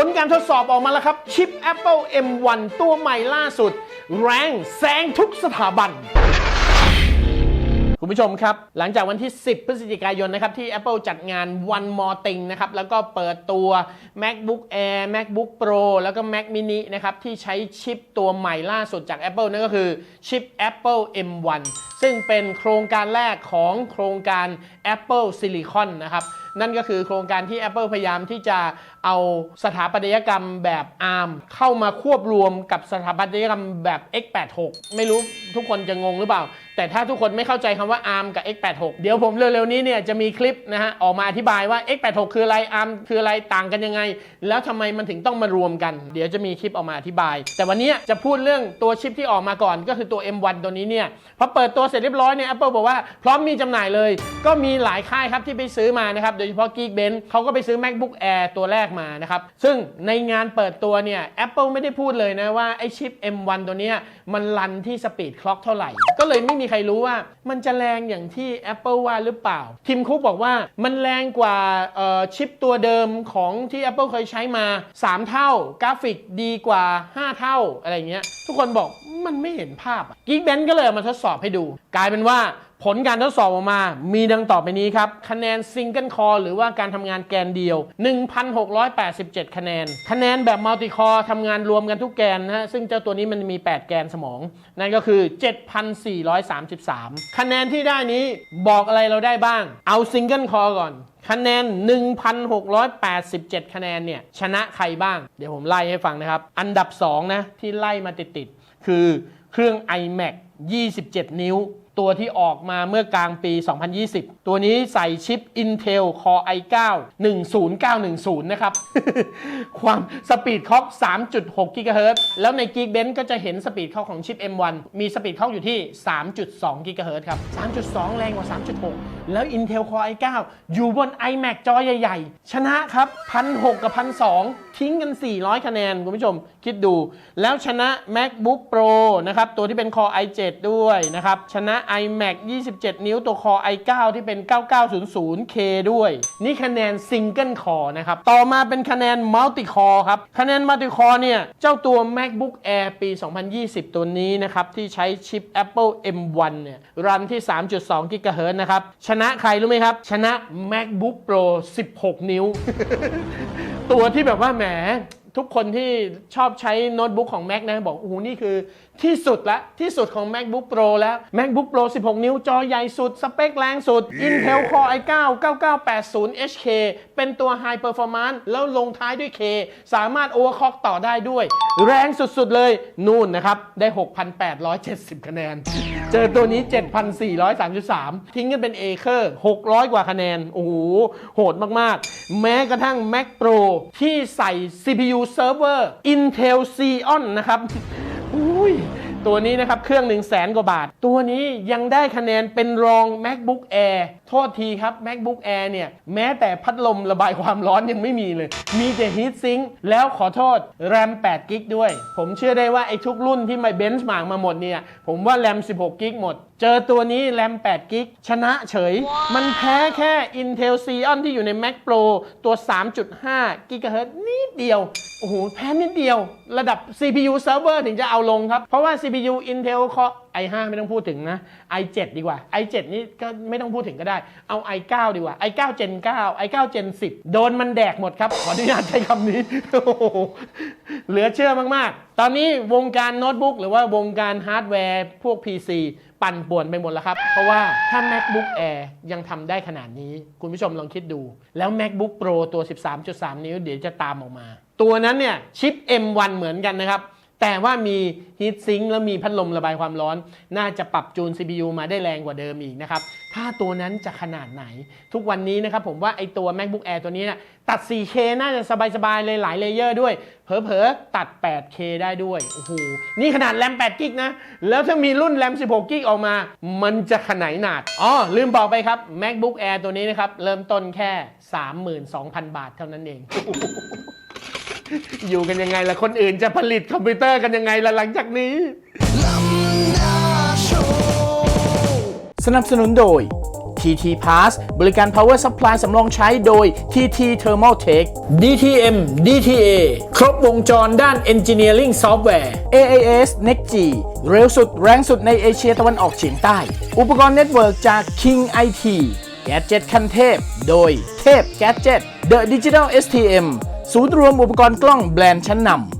ผลการทดสอบออกมาแล้วครับ ชิป Apple M1 ตัวใหม่ล่าสุด แรงแซงทุกสถาบัน คุณผู้ชมครับ หลังจากวันที่ 10 พฤศจิกายนนะครับที่ Apple จัดงาน One More Thing นะครับ แล้วก็เปิดตัว MacBook Air MacBook Pro แล้วก็ Mac mini นะครับ ที่ใช้ชิปตัวใหม่ล่าสุดจาก Apple นั่นก็คือชิป Apple M1 ซึ่งเป็นโครงการแรกของโครงการ Apple Silicon นะครับ นั่นก็คือโครงการที่ Apple พยายามที่จะเอาสถาปัตยกรรมแบบ ARM เข้ามาควบรวมกับสถาปัตยกรรมแบบ x86 ไม่รู้ทุกคนจะงงหรือเปล่า แต่ถ้าทุกคนไม่เข้าใจคำว่า ARM กับ x86 เดี๋ยวผมเร็วๆนี้เนี่ยจะมีคลิปนะฮะออกมาอธิบายว่า x86 คืออะไร ARM คืออะไรต่างกันยังไง แล้วทำไมมันถึงต้องมารวมกัน เดี๋ยวจะมีคลิปออกมาอธิบาย แต่วันนี้จะพูดเรื่องตัวชิปที่ออกมาก่อน ก็คือตัว M1 ตัวนี้เนี่ยพอเปิดตัวเสร็จเรียบร้อยเนี่ย Apple บอกว่าพร้อมมีจำหน่ายเลย ก็มีหลายค่ายครับที่ไปซื้อมานะครับโดยเฉพาะ Geekbench เขาก็ไปซื้อ MacBook Air ตัวแรกมานะครับซึ่งในงานเปิดตัวเนี่ย Apple ไม่ได้พูดเลยนะว่าไอชิป M1 ตัวเนี้ยมันรันที่สปีดคล็อกเท่าไหร่ก็เลยไม่มีใครรู้ว่า มันจะแรงอย่างที่ Apple ว่าหรือเปล่าทีมคุกบอกว่ามันแรงกว่าชิปตัวเดิมของที่ Apple เคยใช้มา 3 เท่ากราฟิกดีกว่า 5 เท่าอะไรเงี้ย ทุกคนบอกมันไม่เห็นภาพกิ๊กแบนก็เลยเอามาทดสอบให้ดู กลายเป็นว่า ผลการทดสอบออกมา มีดังต่อไปนี้ครับ คะแนนซิงเกิลคอร์หรือว่าการทำงานแกนเดียว 1,687 คะแนน คะแนนแบบมัลติคอร์ทำงานรวมกันทุกแกนนะฮะ ซึ่งเจ้าตัวนี้มันมี 8 แกนสมอง นั่นก็คือ 7,433 คะแนนที่ได้นี้บอกอะไรเราได้บ้าง เอาซิงเกิลคอร์ก่อน คะแนน 1,687 คะแนนเนี่ยชนะใครบ้าง เดี๋ยวผมไล่ให้ฟังนะครับ อันดับ 2 นะ ที่ไล่มาติดๆ คือเครื่อง iMac 27 นิ้ว ตัวที่ออกมาเมื่อกลางปี 2020 ตัวนี้ใส่ชิป Intel Core i9 10910 นะครับ ความสปีดคล็อก 3.6 GHz แล้วใน Geekbench ก็จะเห็นสปีดคล็อกของชิป M1 มีสปีดคล็อกอยู่ที่ 3.2 GHz ครับ 3.2 แรงกว่า 3.6 แล้ว Intel Core i9 อยู่บน iMac จอใหญ่ ๆ ชนะครับ1,600กับ1,200ทิ้งกัน 400 คะแนน คุณผู้ชมคิดดู แล้วชนะ MacBook Pro นะครับ ตัวที่เป็น Core i7 ด้วยนะครับ ชนะ iMac 27 นิ้วตัว Core i9 ที่เป็น 9900K ด้วย นี่คะแนน Single Core นะครับ ต่อมาเป็นคะแนน Multi Core ครับ คะแนน Multi Core เนี่ย เจ้าตัว MacBook Air ปี 2020 ตัวนี้นะครับ ที่ใช้ชิป Apple M1 เนี่ยรันที่ 3.2 GHz นะครับ ชนะใครรู้ไหมครับ ชนะ MacBook Pro 16 นิ้ว ตัวที่แบบว่าแหม ทุกคนที่ชอบใช้โน้ตบุ๊กของ Mac นะ บอกโอ้โหนี่คือที่สุดละที่สุดของ MacBook Pro แล้ว MacBook Pro 16 นิ้ว จอใหญ่สุด สเปคแรงสุด Intel Core i9 9980 HK เป็นตัว High Performance แล้วลงท้ายด้วย K สามารถ Overclock ต่อได้ด้วย แรงสุดๆเลย นู่นนะครับ ได้ 6,870 คะแนน เจอตัวนี้ 7,433 ทิ้งกันเป็นเอเคอร์ 600 กว่าคะแนน โอ้โห โหดมาก ๆ แม้กระทั่ง Mac Pro ที่ใส่ CPU Server Intel Xeon นะครับอุ้ยตัวนี้นะครับ เครื่อง1 0 0 0 0แสนกว่าบาท ตัวนี้ยังได้คะแนนเป็นรอง MacBook Air โทษทีครับ MacBook Air เนี่ยแม้แต่พัดลมระบายความร้อนยังไม่มีเลย มีแต่ Heat Sink แล้วขอโทษ RAM 8 g b ด้วย ผมเชื่อได้ว่าไอ้ทุกรุ่นที่มาเบนช์มาร์กมาหมดเนี่ย ผมว่า RAM 16 g b หมด เจอตัวนี้ RAM 8 g b ชนะเฉย มันแพ้แค่ Intel Xeon ที่อยู่ใน Mac Pro ตัว 3.5 GHz นิดเดียว โอ้โห แพ้นิดเดียว ระดับ CPU server ถึงจะเอาลงครับ เพราะว่า CPU Intel Core i5 ไม่ต้องพูดถึงนะ i7 ดีกว่า i7 นี่ก็ไม่ต้องพูดถึงก็ได้ เอา i9 ดีกว่า i9 Gen 9 i9 Gen 10 โดนมันแดกหมดครับ ขออนุญาตใช้คำนี้เหลือเชื่อมากๆ ตอนนี้วงการโน้ตบุ๊กหรือว่าวงการฮาร์ดแวร์พวก PC ปั่นป่วนไปหมดแล้วครับ เพราะว่าถ้า MacBook Air ยังทำได้ขนาดนี้ คุณผู้ชมลองคิดดู แล้ว MacBook Pro ตัว 13.3 นิ้ว เดี๋ยวจะตามออกมา ตัวนั้นเนี่ยชิป M1 เหมือนกันนะครับ แต่ว่ามีฮีทซิงค์แล้วมีพัดลมระบายความร้อน น่าจะปรับจูน CPU มาได้แรงกว่าเดิมอีกนะครับ ถ้าตัวนั้นจะขนาดไหน ทุกวันนี้นะครับผมว่าไอตัว MacBook Air ตัวนี้นะตัด 4K น่าจะสบายๆเลยหลายเลเยอร์ด้วย เผลอๆ ตัด 8K ได้ด้วย โอ้โห นี่ขนาดแรม8กิกนะ แล้วถ้ามีรุ่นแรม16กิกออกมา มันจะขนาดหนาดอ๋อ ลืมบอกไปครับ MacBook Air ตัวนี้นะครับ เริ่มต้นแค่ 32,000 บาทเท่านั้นเอง อยู่กันยังไงล่ะ คนอื่นจะผลิตคอมพิวเตอร์กันยังไงล่ะหลังจากนี้ สนับสนุนโดย TT Pass บริการ Power Supply สำรองใช้โดย TT Thermal Tech DTM DTA ครบวงจรด้าน Engineering Software AAS NextG เร็วสุดแรงสุดในเอเชียตะวันออกเฉียงใต้ อุปกรณ์เน็ตเวิร์กจาก King IT แกจ็ตคันเทพ โดยเทพแกจ็ต The Digital STM ศูนย์รวมอุปกรณ์กล้องแบรนด์ชั้นนำ